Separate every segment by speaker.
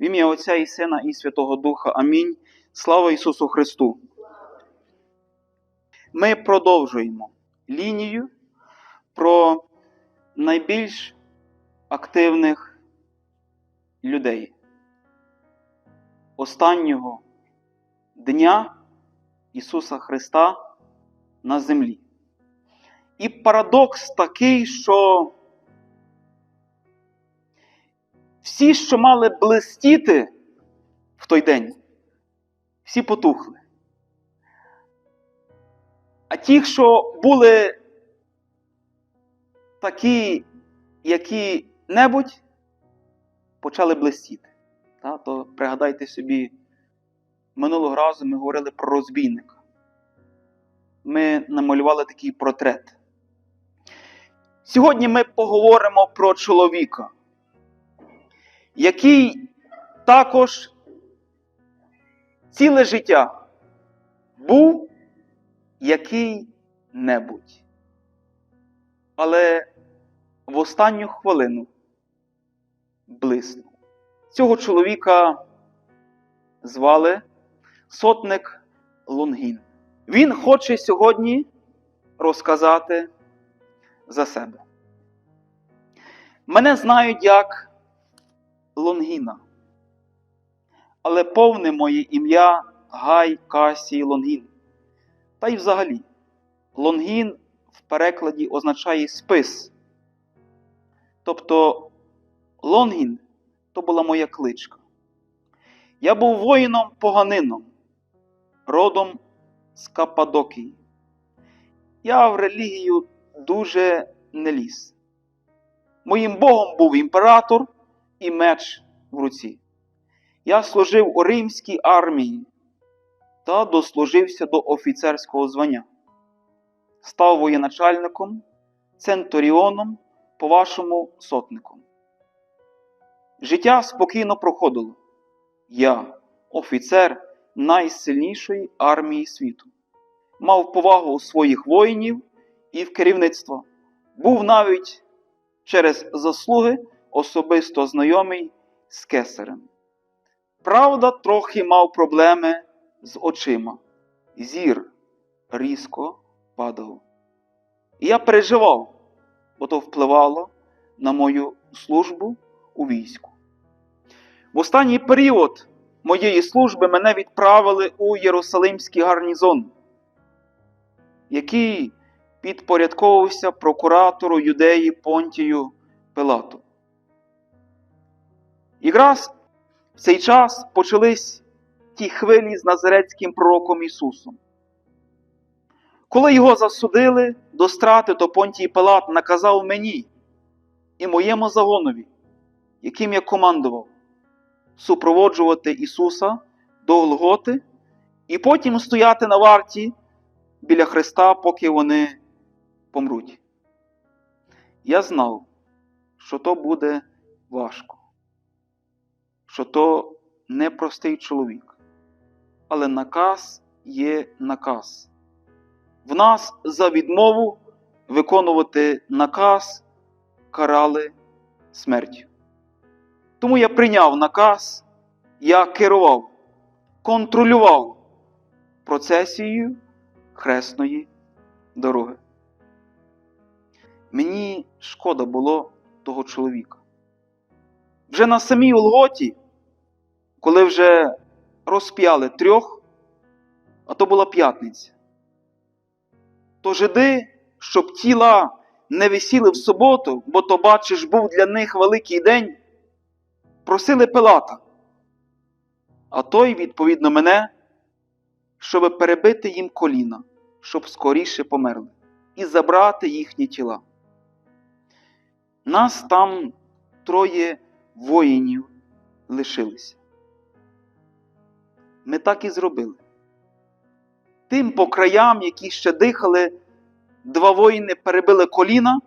Speaker 1: В ім'я Отця і Сина і Святого Духа. Амінь. Слава Ісусу Христу! Ми продовжуємо лінію про найбільш активних людей останнього дня Ісуса Христа на землі. І парадокс такий, що всі, що мали блистіти в той день, всі потухли. А ті, що були такі, які-небудь, почали блистіти. Та, то пригадайте собі, минулого разу ми говорили про розбійника. Ми намалювали такий портрет. Сьогодні ми поговоримо про чоловіка, який також ціле життя був який-небудь. Але в останню хвилину блиснув. Цього чоловіка звали сотник Лунгін. Він хоче сьогодні розказати за себе. Мене знають як Лонгіна. Але повне моє ім'я Гай Касій Лонгін. Та й взагалі, Лонгін в перекладі означає спис. Тобто Лонгін то була моя кличка. Я був воїном-поганином, родом з Каппадокії. Я в релігію дуже не ліз. Моїм Богом був імператор і меч в руці. Я служив у римській армії та дослужився до офіцерського звання. Став воєначальником, центуріоном, по-вашому сотником. Життя спокійно проходило. Я, офіцер найсильнішої армії світу, мав повагу у своїх воїнів і в керівництво. Був навіть через заслуги особисто знайомий з кесарем. Правда, трохи мав проблеми з очима. Зір різко падав. І я переживав, бо то впливало на мою службу у війську. В останній період моєї служби мене відправили у Єрусалимський гарнізон, який підпорядковувався прокуратору юдеї Понтію Пилату. Якраз в цей час почались ті хвилі з назарецьким пророком Ісусом. Коли його засудили до страти, то Понтій Пилат наказав мені і моєму загонові, яким я командував, супроводжувати Ісуса до Голготи і потім стояти на варті біля Христа, поки вони помруть. Я знав, що то буде важко, що то непростий чоловік. Але наказ є наказ. В нас за відмову виконувати наказ карали смертю. Тому я прийняв наказ, я керував, контролював процесією хресної дороги. Мені шкода було того чоловіка. Вже на самій Олготі, коли вже розп'яли трьох, а то була п'ятниця, то жиди, щоб тіла не висіли в суботу, бо то, бачиш, був для них великий день, просили Пилата. А той, відповідно, мене, щоб перебити їм коліна, щоб скоріше померли, і забрати їхні тіла. Нас там троє воїнів лишилися. Ми так і зробили. Тим по краям, які ще дихали, два воїни перебили коліна,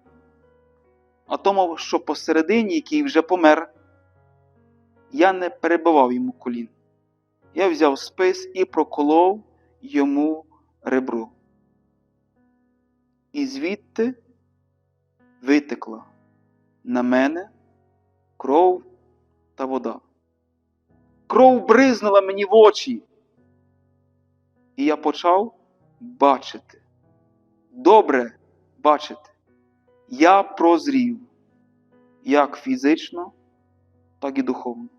Speaker 1: а тому, що посередині, який вже помер, я не перебивав йому колін. Я взяв спис і проколов йому ребро. І звідти витекла на мене кров та вода. Кров бризнула мені в очі. І я почав бачити. Добре бачити. Я прозрів як фізично, так і духовно.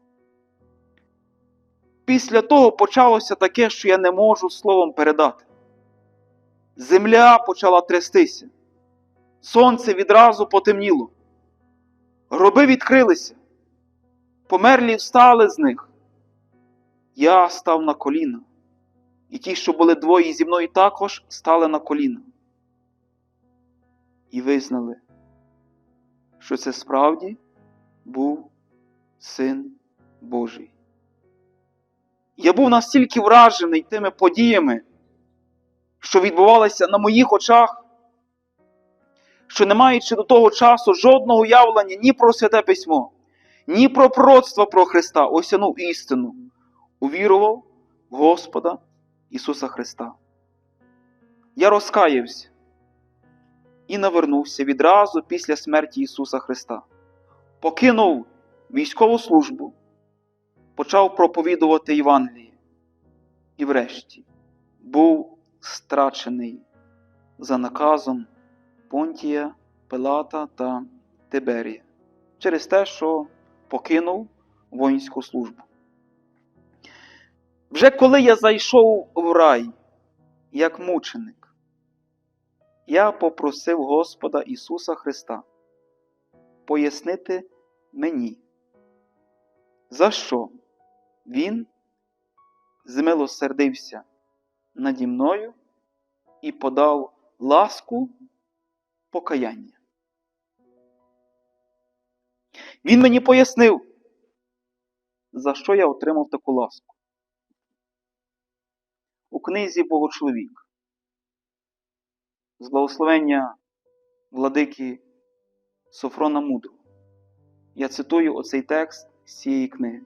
Speaker 1: Після того почалося таке, що я не можу словом передати. Земля почала трястися, сонце відразу потемніло, гроби відкрилися, померлі встали з них. Я став на коліна, і ті, що були двоє зі мною, також стали на коліна. І визнали, що це справді був Син Божий. Я був настільки вражений тими подіями, що відбувалися на моїх очах, що не маючи до того часу жодного уявлення ні про святе письмо, ні про пророцтво про Христа, осяну істину, увірував в Господа Ісуса Христа. Я розкаявся і навернувся відразу після смерті Ісуса Христа, покинув військову службу, почав проповідувати Євангеліє і врешті був страчений за наказом Понтія, Пилата та Тиберія через те, що покинув воїнську службу. Вже коли я зайшов в рай як мученик, я попросив Господа Ісуса Христа пояснити мені, за що Він змилосердився наді мною і подав ласку покаяння. Він мені пояснив, за що я отримав таку ласку. У книзі Богочоловік з благословення владики Софрона Мудрого. Я цитую оцей текст з цієї книги.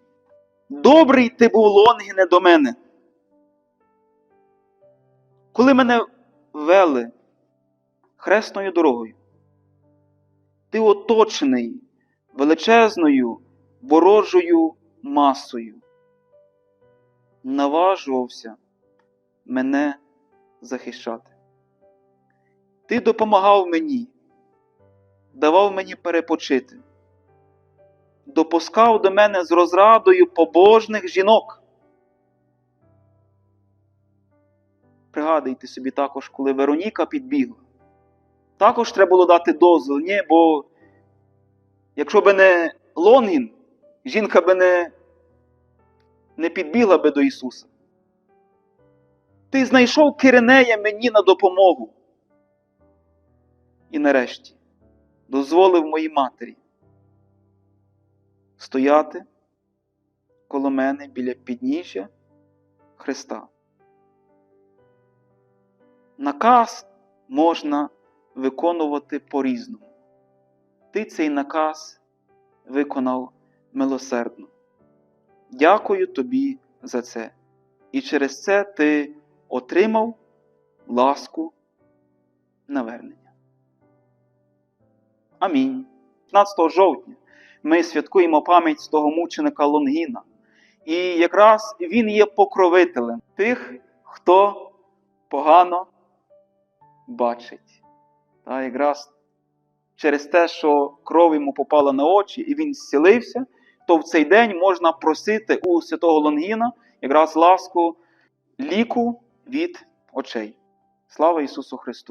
Speaker 1: Добрий ти був Лонгіне до мене. Коли мене вели хресною дорогою, ти оточений величезною ворожою масою, наважувався мене захищати. Ти допомагав мені, давав мені перепочити, допускав до мене з розрадою побожних жінок. Пригадуйте собі також, коли Вероніка підбігла. Також треба було дати дозвіл, ні, бо якщо би не Лонгін, жінка би не, не підбігла би до Ісуса. Ти знайшов Киринея мені на допомогу. І нарешті дозволив моїй матері стояти коло мене біля підніжжя Христа. Наказ можна виконувати по-різному. Ти цей наказ виконав милосердно. Дякую тобі за це. І через це ти отримав ласку навернення. Амінь. 15 жовтня ми святкуємо пам'ять того мученика Лонгіна. І якраз він є покровителем тих, хто погано бачить. Та якраз через те, що кров йому попала на очі і він зцілився, то в цей день можна просити у святого Лонгіна якраз ласку ліку від очей. Слава Ісусу Христу!